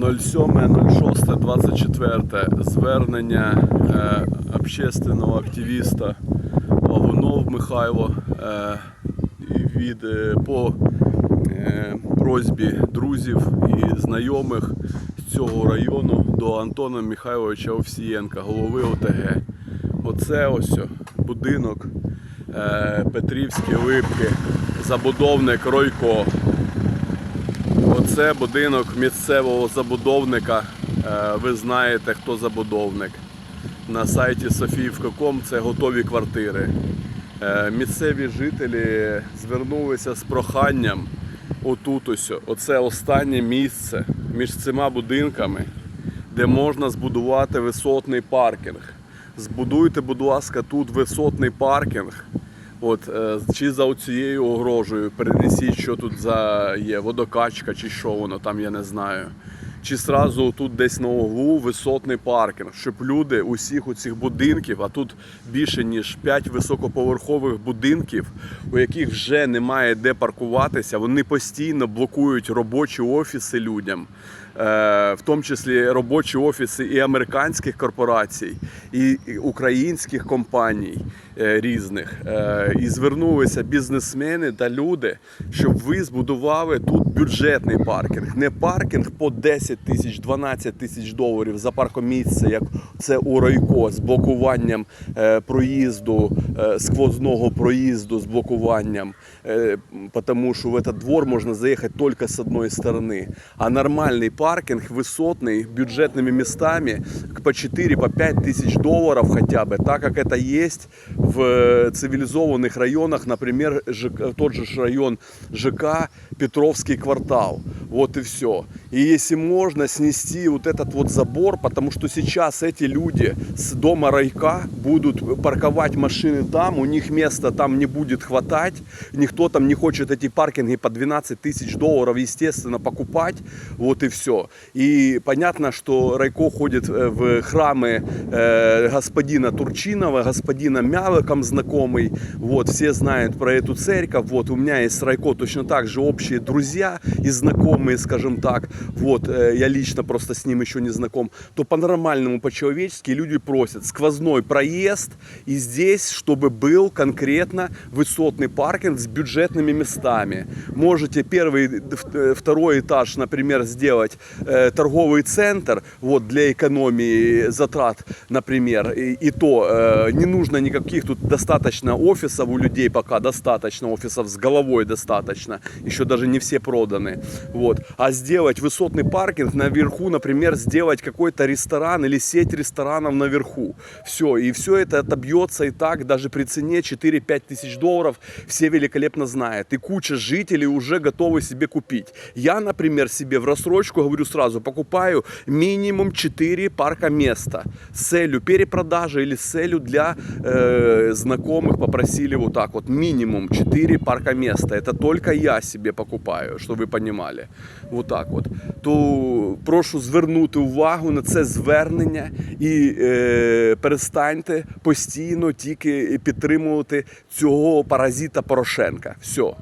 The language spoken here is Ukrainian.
07.06.24 звернення е, общественного активіста Павунов Михайло е, від, е, по е, просьбі друзів і знайомих з цього району до Антона Михайловича Овсієнка, голови ОТГ. Оце ось будинок е, Петрівські Липки, забудовник Ройко. Оце будинок місцевого забудовника. Е, Ви знаєте, хто забудовник. На сайті Софіївка.ком це готові квартири. Е, Місцеві жителі звернулися з проханням отут. Оце останнє місце між цими будинками, де можна збудувати висотний паркінг. Збудуйте, будь ласка, тут висотний паркінг. От, е, чи за цією огорожею перенесіть, що тут за є, водокачка, чи що воно там, я не знаю. Чи сразу тут десь на углу висотний паркінг, щоб люди усіх у цих будинків, а тут більше ніж 5 високоповерхових будинків, у яких вже немає де паркуватися, вони постійно блокують робочі офіси людям. Е, в тому числі робочі офіси і американських корпорацій, і українських компаній е, різних. Е, І звернулися бізнесмени та люди, щоб ви збудували тут бюджетний паркінг. Не паркінг по 10 тисяч, 12 тисяч доларів за паркомісце, як це у Ройко, з блокуванням е, проїзду, е, сквозного проїзду з блокуванням, е, тому що в этот двор можна заїхати тільки з одної сторони. А нормальний паркинг высотный, бюджетными местами по 4 по 5 тысяч долларов хотя бы, так как это есть в э, цивилизованных районах, например, ЖК, тот же ж район ЖК Петровский квартал. Вот и все. И если можно снести вот этот вот забор, потому что сейчас эти люди с дома райка будут парковать машины там, у них места там не будет хватать, никто там не хочет эти паркинги по 12 тысяч долларов, естественно, покупать, вот и все. И понятно, что Райко ходит э, в храмы э, господина Турчинова, господина Мялыком знакомый, вот, все знают про эту церковь, вот, у меня есть Райко точно так же общие друзья и знакомые, скажем так, вот, э, я лично просто с ним еще не знаком, то по-нормальному, по-человечески люди просят сквозной проезд и здесь, чтобы был конкретно высотный паркинг с бюджетными местами. Можете первый, э, второй этаж, например, сделать э, торговый центр, вот, для экономии затрат, например, и, и то не нужно никаких, тут достаточно офисов у людей пока, достаточно офисов с головой достаточно, еще даже не все проданы, вот, а сделать высотный паркинг наверху, например, сделать какой-то ресторан или сеть ресторанов наверху, все, и все это отобьется и так, даже при цене 4-5 тысяч долларов, все великолепно знают, и куча жителей уже готовы себе купить. Я, например, себе в рассрочку говорю сразу, покупаю минимум 4 парка места с целью перепродажи или с целью для э, знакомых попросили вот так вот минимум 4 парка места. Это только я себе покупаю, щоб ви понимали. Вот так от. То прошу звернути увагу на це звернення і е, перестаньте постійно тільки підтримувати цього паразита Порошенка. Все.